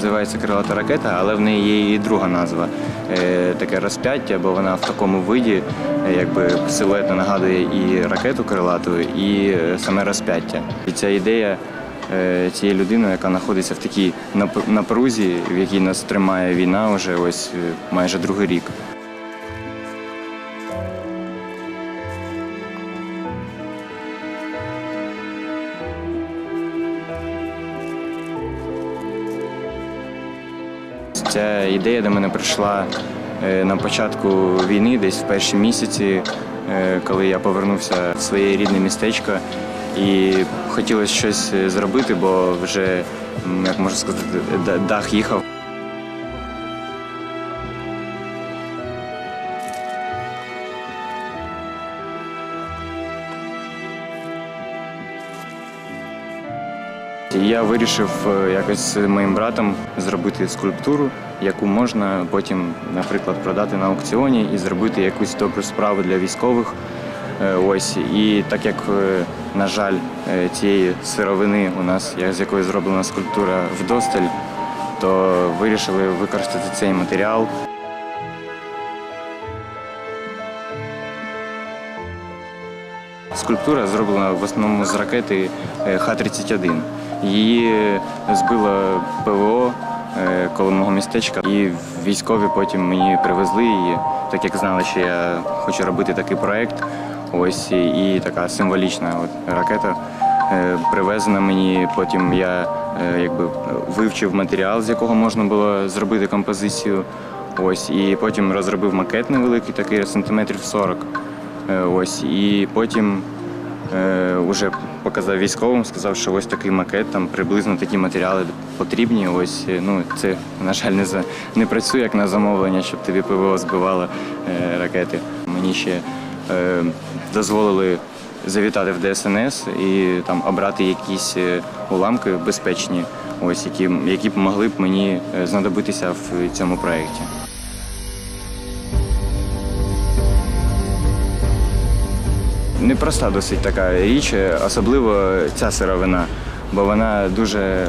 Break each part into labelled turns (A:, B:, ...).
A: називається крилата ракета, але в неї є і друга назва е, таке розп'яття, бо вона в такому виді, е, якби силуетно нагадує і ракету крилату, і е, саме розп'яття. І ця ідея цієї людини, яка знаходиться в такій напрузі, в якій нас тримає війна вже ось майже другий рік. Ця ідея до мене прийшла е, на початку війни, десь в перші місяці, е, коли я повернувся в своє рідне містечко. І хотілося щось е, зробити, бо вже, як можна сказати, дах їхав. Я вирішив е, якось з моїм братом зробити скульптуру, яку можна потім, наприклад, продати на аукціоні і зробити якусь добру справу для військових. Е, Ось і так як, е, на жаль, цієї сировини у нас, з якої зроблена скульптура вдосталь, то вирішили використати цей матеріал. Скульптура зроблена в основному з ракети е, Х-31. Її збило ПВО е, коло мого містечка, і військові потім мені привезли її, так як знали, що я хочу робити такий проект. Ось і така символічна от, ракета е, привезена мені. Потім я е, якби вивчив матеріал, з якого можна було зробити композицію. Ось і потім розробив макет невеликий, такий сантиметрів 40. Е, Ось і потім е, вже показав військовим, сказав, що ось такий макет, там приблизно такі матеріали потрібні. Ось е, ну це на жаль не за не працює як на замовлення, щоб тобі ПВО збивало е, ракети. Мені ще е, дозволили завітати в ДСНС і там обрати якісь е, уламки безпечні, ось які, які б могли б мені е, знадобитися в цьому проєкті. Непроста досить така річ, особливо ця сировина, бо вона дуже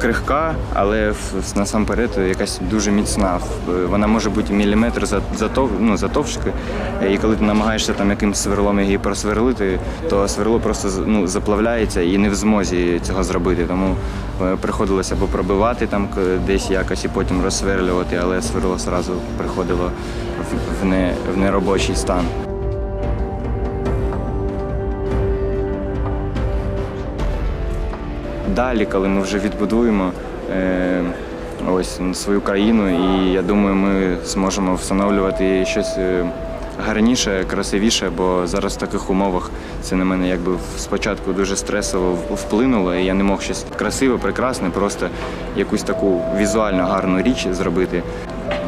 A: крихка, але насамперед якась дуже міцна. Вона може бути міліметр за- затов, ну, затовшки, і коли ти намагаєшся там якимсь сверлом її просверлити, то сверло просто ну, заплавляється і не в змозі цього зробити. Тому е, приходилося або пробивати там десь якось і потім розсверлювати, але сверло одразу приходило в, не, в неробочий стан. Далі, коли ми вже відбудуємо е, ось свою країну, і я думаю, ми зможемо встановлювати щось е, гарніше, красивіше, бо зараз в таких умовах це на мене якби спочатку дуже стресово вплинуло, і я не мог щось красиве, прекрасне, просто якусь таку візуально гарну річ зробити.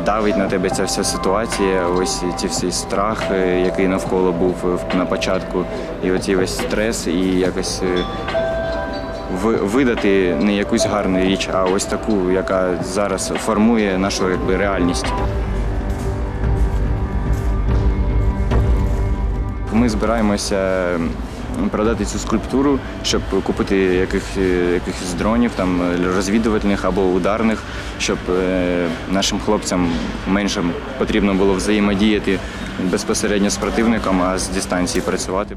A: Давить на тебе ця вся ситуація, ось ці всі страх, е, який навколо був на початку, і оцей весь стрес, і якось видати не якусь гарну річ, а ось таку, яка зараз формує нашу якби, реальність. Ми збираємося продати цю скульптуру, щоб купити яких, якихось дронів, там розвідувальних або ударних, щоб е, нашим хлопцям менше потрібно було взаємодіяти безпосередньо з противником, а з дистанції працювати.